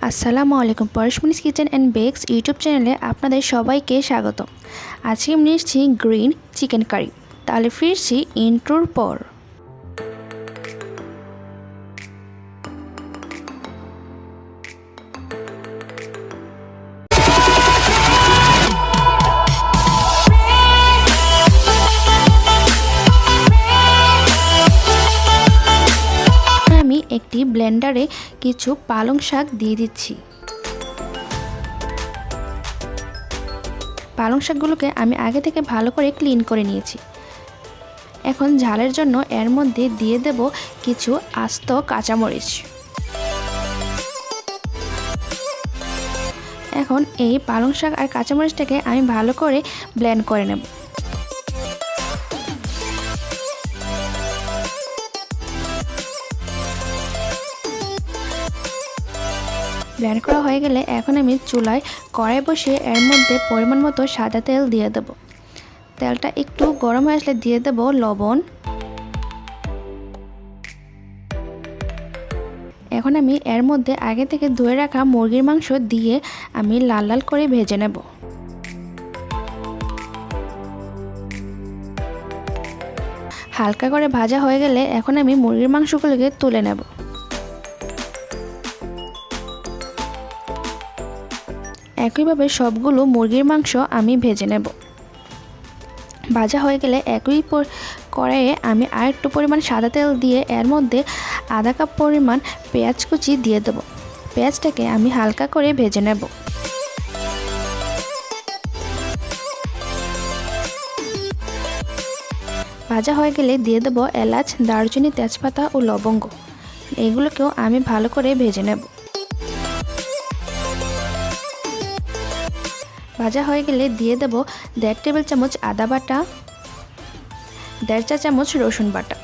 আসসালামু আলাইকুম Poroshmoni's kitchen and bakes YouTube চ্যানেলে আপনাদের সবাইকে স্বাগত আজকে আমি নিচ্ছি গ্রিন চিকেন কারি। তাহলে ফিরছি ইন্ট্রোর পর। একটি ব্লেন্ডারে কিছু পালং শাক দিয়ে দিচ্ছি। পালং শাকগুলোকে আমি আগে থেকে ভালো করে ক্লিন করে নিয়েছি। এখন ঝালের জন্য এর মধ্যে দিয়ে দেব কিছু আস্ত কাঁচামরিচ। এখন এই পালং শাক আর কাঁচামরিচটাকে আমি ভালো করে ব্লেন্ড করে নেব। ব্লেন্ড করা হয়ে গেলে এখন আমি চুলায় কড়াই বসিয়ে এর মধ্যে পরিমাণ মতো সাদা তেল দিয়ে দেব। তেলটা একটু গরম হয়ে আসলে দিয়ে দেব লবণ। এখন আমি এর মধ্যে আগে থেকে ধুয়ে রাখা মুরগির মাংস দিয়ে আমি লাল লাল করে ভেজে নেব। হালকা করে ভাজা হয়ে গেলে এখন আমি মুরগির মাংসগুলোকে তুলে নেব। একইভাবে সবগুলো মুরগির মাংস আমি ভেজে নেব। ভাজা হয়ে গেলে একই কড়াইয়ে আমি আর একটু পরিমাণ সাদা তেল দিয়ে এর মধ্যে আধা কাপ পরিমাণ পেঁয়াজ কুচি দিয়ে দেব। পেঁয়াজটাকে আমি হালকা করে ভেজে নেব। ভাজা হয়ে গেলে দিয়ে দেব এলাচ, দারচিনি, তেজপাতা ও লবঙ্গ। এগুলোকেও আমি ভালো করে ভেজে নেব। ভাজা হয়ে গেলে দিয়ে দেব দেড় টেবিল চামচ আদা বাটা, দেড় চা চামচ রসুন বাটা।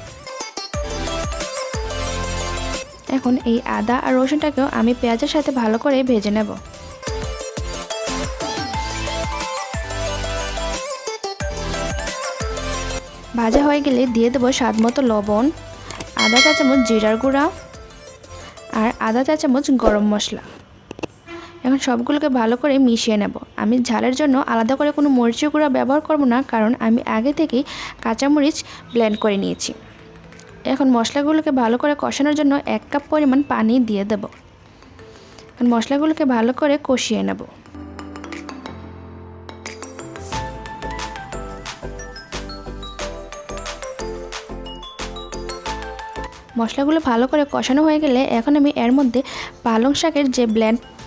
এখন এই আদা আর রসুনটাকেও আমি পেঁয়াজের সাথে ভালো করে ভেজে নেব। ভাজা হয়ে গেলে দিয়ে দেবো স্বাদ মতো লবণ আদা চা চামচ জিরার গুঁড়া আর আদা চা চামচ গরম মশলা। এখন সবগুলোকে ভালো করে মিশিয়ে নেব। আমি ঝালের জন্য আলাদা করে কোনো মরিচের গুঁড়া ব্যবহার করব না, কারণ আমি আগে থেকেই কাঁচামরিচ ব্লেন্ড করে নিয়েছি। এখন মশলাগুলোকে ভালো করে কষানোর জন্য এক কাপ পরিমাণ পানি দিয়ে দেব। এখন মশলাগুলোকে ভালো করে কষিয়ে নেব। মশলাগুলো ভালো করে কষানো হয়ে গেলে এখন আমি এর মধ্যে পালং শাকের যে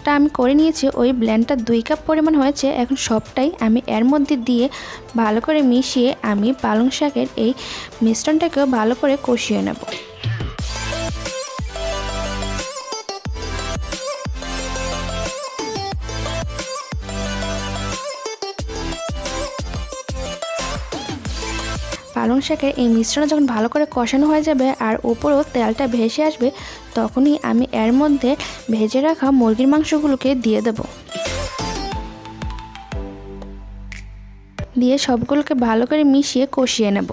ব্ল্যান্ডটা আমি করে নিয়েছি, ওই ব্ল্যান্ডটা দুই কাপ পরিমাণ হয়েছে। এখন সবটাই আমি এর মধ্যে দিয়ে ভালো করে মিশিয়ে আমি পালং শাকের এই মিশ্রণটাকেও ভালো করে কষিয়ে নেব। পালং শাকের এই মিশ্রণ যখন ভালো করে কষানো হয়ে যাবে আর ওপরও তেলটা ভেসে আসবে, তখনই আমি এর মধ্যে ভেজে রাখা মুরগির মাংসগুলোকে দিয়ে দেব। দিয়ে সবগুলোকে ভালো করে মিশিয়ে কষিয়ে নেব।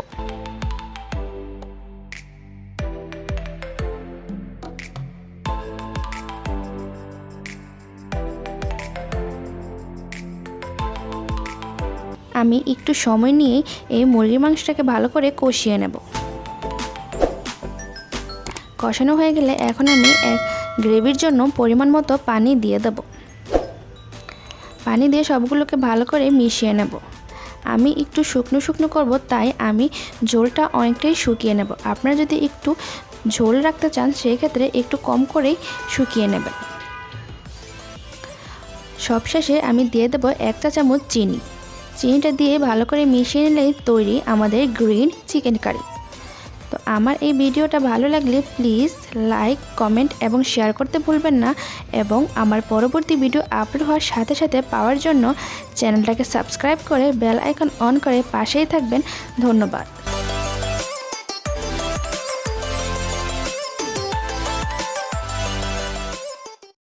আমি একটু সময় নিয়ে এই মুরগির মাংসটাকে ভালো করে কষিয়ে নেব। কষানো হয়ে গেলে এখন আমি এক গ্রেভির জন্য পরিমাণ মতো পানি দিয়ে দেব। পানি দিয়ে সবগুলোকে ভালো করে মিশিয়ে নেব। আমি একটু শুকনো শুকনো করব, তাই আমি ঝোলটা অনেকটাই শুকিয়ে নেব। আপনারা যদি একটু ঝোল রাখতে চান সেই ক্ষেত্রে একটু কম করেই শুকিয়ে নেবেন। সবশেষে আমি দিয়ে দেব এক চা চামচ চিনি। চিনিটা দিয়ে ভালো করে মিশিয়ে নিলেই তৈরি আমাদের গ্রিন চিকেন কারি। তো আমার এই ভিডিওটা ভালো লাগলে প্লিজ লাইক, কমেন্ট এবং শেয়ার করতে ভুলবেন না এবং আমার পরবর্তী ভিডিও আপলোড হওয়ার সাথে সাথে পাওয়ার জন্য চ্যানেলটাকে সাবস্ক্রাইব করে বেল আইকন অন করে পাশেই থাকবেন। ধন্যবাদ।